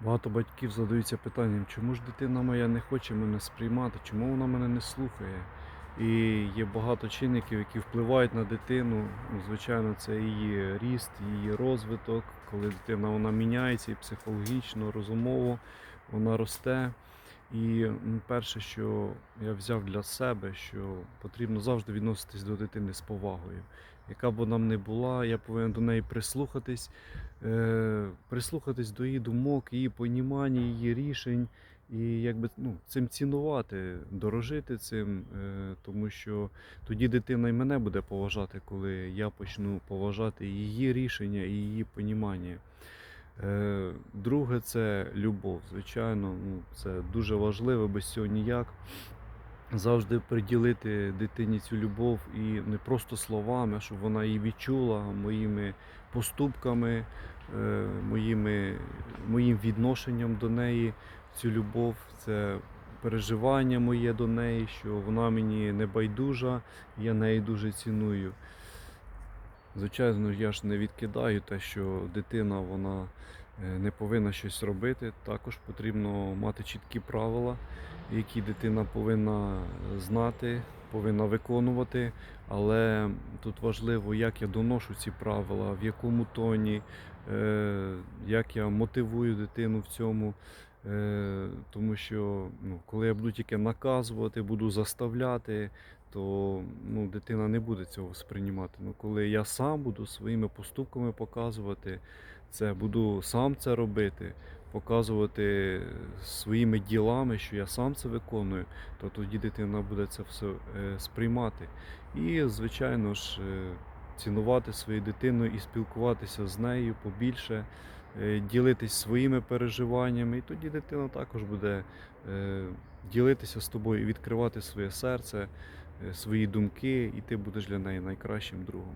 Багато батьків задаються питанням, чому ж дитина моя не хоче мене сприймати, чому вона мене не слухає. І є багато чинників, які впливають на дитину. Ну, Звичайно, це її ріст, її розвиток, коли дитина вона міняється і психологічно, розумово, вона росте. І перше, що я взяв для себе, що потрібно завжди відноситись до дитини з повагою. Яка б вона не була, я повинен до неї прислухатись, е, прислухатись до її думок, її понімання, її рішень, і якби ну, цим цінувати, дорожити цим, е, тому що тоді дитина і мене буде поважати, коли я почну поважати її рішення і її понімання. Е, Друге це любов. Звичайно, ну, це дуже важливо, без цього ніяк. Завжди приділити дитині цю любов і не просто словами, щоб вона її відчула моїми поступками, е, моїми, моїм відношенням до неї. Цю любов, це переживання моє до неї, що вона мені не байдужа, я неї дуже ціную. Звичайно, я ж не відкидаю те, що дитина вона е, не повинна щось робити. Також потрібно мати чіткі правила, які дитина повинна знати, повинна виконувати. Але тут важливо, як я доношу ці правила, в якому тоні, е, як я мотивую дитину в цьому. Е, Тому що ну, коли я буду тільки наказувати, буду заставляти, то ну, дитина не буде цього сприймати. Ну, коли я сам буду своїми поступками показувати це, буду сам це робити, показувати своїми ділами, що я сам це виконую, то тоді дитина буде це все е, сприймати. І, звичайно ж, е, цінувати свою дитину і спілкуватися з нею побільше, ділитись своїми переживаннями, і тоді дитина також буде е, ділитися з тобою і відкривати своє серце, е, свої думки, і ти будеш для неї найкращим другом.